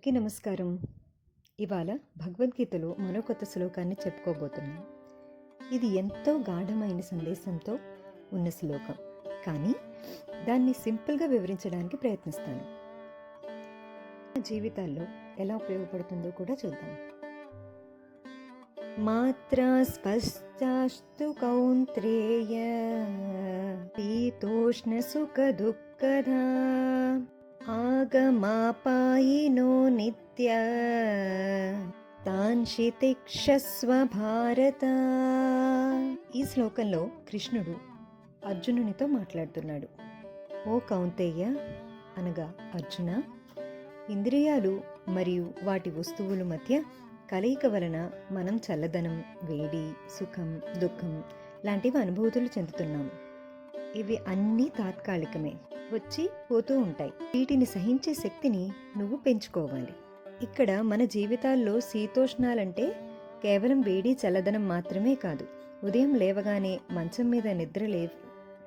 అందరికీ నమస్కారం. ఇవాళ భగవద్గీతలో మరో కొత్త శ్లోకాన్ని చెప్పుకోబోతున్నాను ఇది ఎంతో గాఢమైన సందేశంతో ఉన్న శ్లోకం. కానీ దాన్ని సింపుల్గా వివరించడానికి ప్రయత్నిస్తాను. జీవితాల్లో ఎలా ఉపయోగపడుతుందో కూడా చూద్దాం. మాత్రా స్పష్టాస్తు కౌంత్రేయ శీతోష్ణ సుఖ దుఃఖదా ఆగమాపాయినో నిత్య తాన్షి భారత ఈ శ్లోకంలో కృష్ణుడు అర్జునునితో మాట్లాడుతున్నాడు. ఓ కౌంతేయ అనగా అర్జున ఇంద్రియాలు మరియు వాటి వస్తువుల మధ్య కలయిక వలన మనం చల్లదనం వేడి సుఖం దుఃఖం లాంటివి అనుభూతులు చెందుతున్నాం. ఇవి అన్నీ తాత్కాలికమే. వచ్చి పోతూ ఉంటాయి. వీటిని సహించే శక్తిని నువ్వు పెంచుకోవాలి. ఇక్కడ మన జీవితాల్లో శీతోష్ణాలంటే కేవలం వేడి చల్లదనం మాత్రమే కాదు. ఉదయం లేవగానే మంచం మీద నిద్ర లే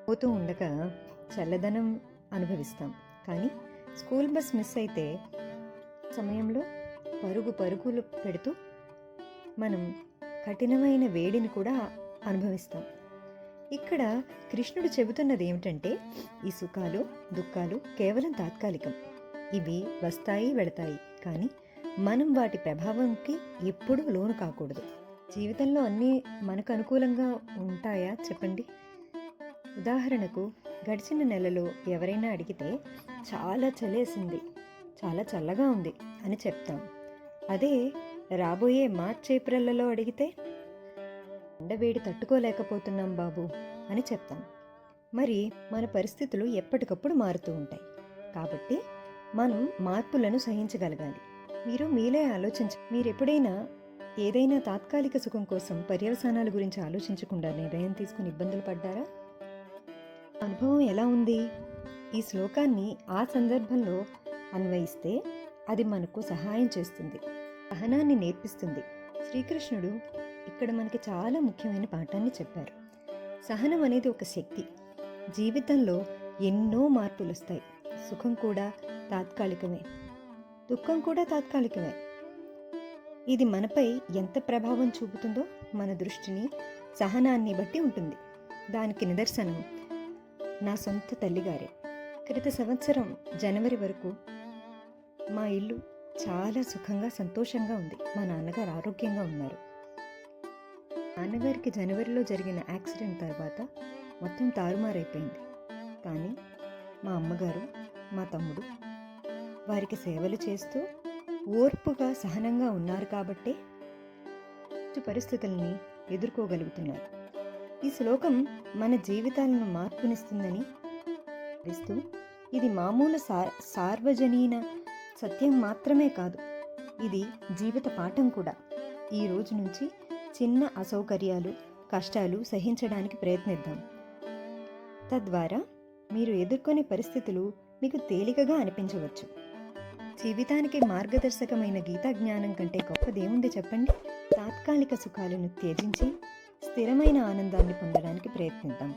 పోతూ ఉండగా చల్లదనం అనుభవిస్తాం. కానీ స్కూల్ బస్ మిస్ అయితే సమయంలో పరుగు పరుగులు పెడుతూ మనం కఠినమైన వేడిని కూడా అనుభవిస్తాం. ఇక్కడ కృష్ణుడు చెబుతున్నది ఏమిటంటే ఈ సుఖాలు దుఃఖాలు కేవలం తాత్కాలికం. ఇవి వస్తాయి వెళతాయి. కానీ మనం వాటి ప్రభావంకి ఎప్పుడూ లోను కాకూడదు. జీవితంలో అన్నీ మనకు అనుకూలంగా ఉంటాయా? చెప్పండి. ఉదాహరణకు గడిచిన నెలలో ఎవరైనా అడిగితే చాలా చలేసింది. చాలా చల్లగా ఉంది అని చెప్తాం. అదే రాబోయే మార్చ్ ఏప్రిల్లలో అడిగితే ఎండవేడి తట్టుకోలేకపోతున్నాం బాబు అని చెప్తాం. మరి మన పరిస్థితులు ఎప్పటికప్పుడు మారుతూ ఉంటాయి. కాబట్టి మనం మార్పులను సహించగలగాలి. మీరు మీలే ఆలోచించ మీరు ఎప్పుడైనా ఏదైనా తాత్కాలిక సుఖం కోసం పర్యవసానాల గురించి ఆలోచించకుండా నిర్ణయం తీసుకుని ఇబ్బందులు పడ్డారా? అనుభవం ఎలా ఉంది? ఈ శ్లోకాన్ని ఆ సందర్భంలో అన్వయిస్తే అది మనకు సహాయం చేస్తుంది. సహనాన్ని నేర్పిస్తుంది. శ్రీకృష్ణుడు ఇక్కడ మనకి చాలా ముఖ్యమైన పాఠాన్ని చెప్పారు. సహనం అనేది ఒక శక్తి. జీవితంలో ఎన్నో మార్పులు వస్తాయి. సుఖం కూడా తాత్కాలికమే. దుఃఖం కూడా తాత్కాలికమే. ఇది మనపై ఎంత ప్రభావం చూపుతుందో మన దృష్టిని సహనాన్ని బట్టి ఉంటుంది. దానికి నిదర్శనం. నా సొంత తల్లిగారే. క్రిత సంవత్సరం జనవరి వరకు మా ఇల్లు చాలా సుఖంగా సంతోషంగా ఉంది. మా నాన్నగారు ఆరోగ్యంగా ఉన్నారు. నాన్నగారికి జనవరిలో జరిగిన యాక్సిడెంట్ తర్వాత మొత్తం తారుమారైపోయింది. కానీ మా అమ్మగారు మా తమ్ముడు వారికి సేవలు చేస్తూ ఓర్పుగా సహనంగా ఉన్నారు కాబట్టే పరిస్థితుల్ని ఎదుర్కోగలుగుతున్నారు. ఈ శ్లోకం మన జీవితాలను మార్పునిస్తుందని ఇస్తూ ఇది మామూలు సార్ సార్వజనీన సత్యం మాత్రమే కాదు ఇది జీవిత పాఠం కూడా. ఈ రోజు నుంచి చిన్న అసౌకర్యాలు కష్టాలు సహించడానికి ప్రయత్నిద్దాం. తద్వారా మీరు ఎదుర్కొనే పరిస్థితులు మీకు తేలికగా అనిపించవచ్చు. జీవితానికి మార్గదర్శకమైన గీతా జ్ఞానం కంటే గొప్పదేముంది చెప్పండి? తాత్కాలిక సుఖాలను త్యజించి స్థిరమైన ఆనందాన్ని పొందడానికి ప్రయత్నిద్దాం.